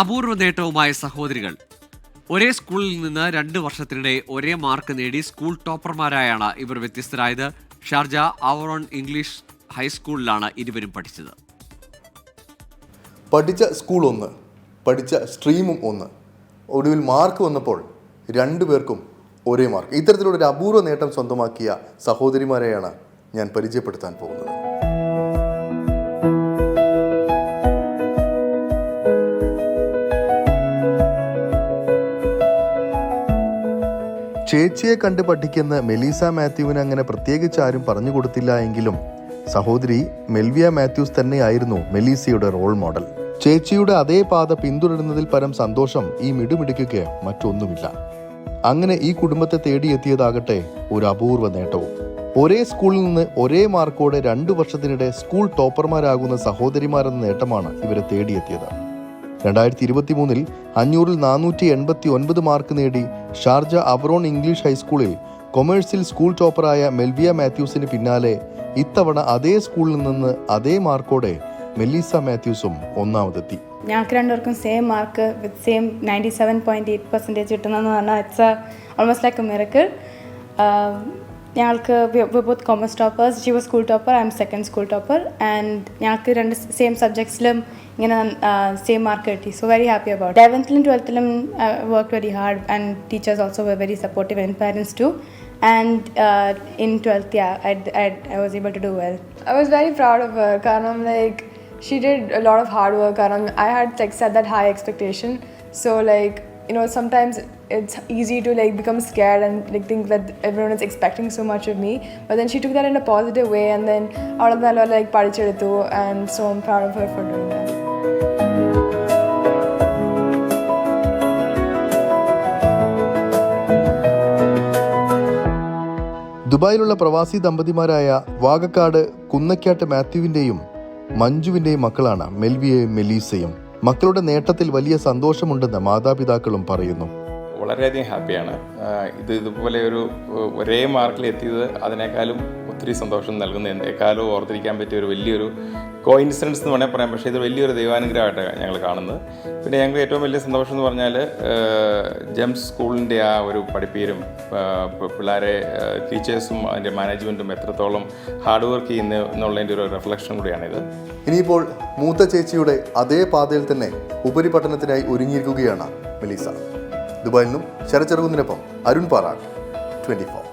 അപൂർവ നേട്ടവുമായ സഹോദരികൾ. ഒരേ സ്കൂളിൽ നിന്ന് രണ്ട് വർഷത്തിനിടെ ഒരേ മാർക്ക് നേടി സ്കൂൾ ടോപ്പർമാരായാണ് ഇവർ വ്യത്യസ്തരായത്. ഷാർജ ആവറോൺ ഇംഗ്ലീഷ് ഹൈസ്കൂളിലാണ് ഇരുവരും പഠിച്ചത്. പഠിച്ച സ്കൂൾ ഒന്ന് പഠിച്ച സ്ട്രീമും ഒന്ന്. ഒടുവിൽ മാർക്ക് വന്നപ്പോൾ രണ്ടു പേർക്കും ഒരേ മാർക്ക്. ഇത്തരത്തിലുള്ള ഒരു അപൂർവ നേട്ടം സ്വന്തമാക്കിയ സഹോദരിമാരെയാണ് ഞാൻ പരിചയപ്പെടുത്താൻ പോകുന്നത്. ചേച്ചിയെ കണ്ട് പഠിക്കുന്ന മെലീസ മാത്യുവിന് അങ്ങനെ പ്രത്യേകിച്ച് ആരും പറഞ്ഞു കൊടുത്തില്ല എങ്കിലും സഹോദരി മെൽവിയ മാത്യൂസ് തന്നെയായിരുന്നു മെലീസയുടെ റോൾ മോഡൽ. ചേച്ചിയുടെ അതേ പാത പിന്തുടരുന്നതിൽ പരം സന്തോഷം ഈ മിടുമിടുക്കയ്ക്ക് മറ്റൊന്നുമില്ല. അങ്ങനെ ഈ കുടുംബത്തെ തേടിയെത്തിയതാകട്ടെ ഒരു അപൂർവ നേട്ടവും. ഒരേ സ്കൂളിൽ നിന്ന് ഒരേ മാർക്കോടെ രണ്ടു വർഷത്തിനിടെ സ്കൂൾ ടോപ്പർമാരാകുന്ന സഹോദരിമാരെന്ന നേട്ടമാണ് ഇവരെ തേടിയെത്തിയത്. രണ്ടായിരത്തി ഇരുപത്തി മൂന്നിൽ അഞ്ഞൂറിൽ നാനൂറ്റി എൺപത്തി ഒൻപത് മാർക്ക് നേടി ഷാർജ അവറോൺ ഇംഗ്ലീഷ് ഹൈസ്കൂളിൽ കൊമേഴ്സിൽ സ്കൂൾ ടോപ്പറായ മെൽവിയ മാത്യൂസിന് പിന്നാലെ ഇത്തവണ അതേ സ്കൂളിൽ നിന്ന് അതേ മാർക്കോടെ മെല്ലിസ മാത്യൂസും ഒന്നാമതെത്തി. ഞങ്ങൾക്ക് രണ്ടുപേർക്കും same mark with same ninety seven point eight percentage കിട്ടുന്നതെന്ന് പറഞ്ഞാൽ it's almost like a miracle ഞങ്ങൾക്ക് both commerce toppers she was school topper I'm second school topper and ഞങ്ങൾക്ക് രണ്ട് സെയിം സബ്ജക്ട്സിലും ഇങ്ങനെ സെയിം മാർക്ക് കിട്ടി സോ വെരി ഹാപ്പി അബൌട്ട് ലെവൻത്തിലും ട്വൽത്തിലും work very hard and teachers also very supportive and parents too and in twelfth I was able to do well I was very proud of her. Karam, like, she did a lot of hard work. Karam, I had like set that high expectation. So like, you know, sometimes it's easy to like become scared and like think that everyone is expecting so much of me. But then she took that in a positive way, and then out of that, like, padichedithu, and so I'm proud of her for doing that. ദുബായിലുള്ള പ്രവാസി ദമ്പതിമാരായ വാഗക്കാട് കുന്നക്കാട്ട് മാത്യുവിന്റെയും മഞ്ജുവിന്റെയും മക്കളാണ് മെൽവിയയും മെലീസയും മക്കളുടെ നേട്ടത്തിൽ വലിയ സന്തോഷമുണ്ടെന്ന് മാതാപിതാക്കളും പറയുന്നു. വളരെയധികം ഹാപ്പിയാണ്. ഇത് ഇതുപോലെ ഒരു ഒരേ മാർക്കിൽ എത്തിയത് അതിനേക്കാളും ഒത്തിരി സന്തോഷം നൽകുന്ന. എന്തേക്കാളും ഓർത്തിരിക്കാൻ പറ്റിയ ഒരു വലിയൊരു കോയിൻസിഡൻസ് എന്ന് വേണേൽ പറയാം. പക്ഷേ ഇത് വലിയൊരു ദൈവാനുഗ്രഹമായിട്ടാണ് ഞങ്ങൾ കാണുന്നത്. പിന്നെ ഞങ്ങൾക്ക് ഏറ്റവും വലിയ സന്തോഷം എന്ന് പറഞ്ഞാൽ ജെംസ് സ്കൂളിന്റെ ആ ഒരു പഠിപ്പീരും പിള്ളേരെ ടീച്ചേഴ്സും അതിന്റെ മാനേജ്മെന്റും എത്രത്തോളം ഹാർഡ് വർക്ക് ചെയ്യുന്നു എന്നുള്ളതിന്റെ ഒരു റിഫ്ലക്ഷൻ കൂടിയാണിത്. ഇനിയിപ്പോൾ മൂത്ത ചേച്ചിയുടെ അതേ പാതയിൽ തന്നെ ഉപരിപഠനത്തിനായി ഒരുങ്ങിയിരിക്കുകയാണ് മെലീസ. ദുബായിൽ നിന്നും ശരചെറുകുന്നിനൊപ്പം അരുൺ പാറാട്ട് ട്വന്റി ഫോർ.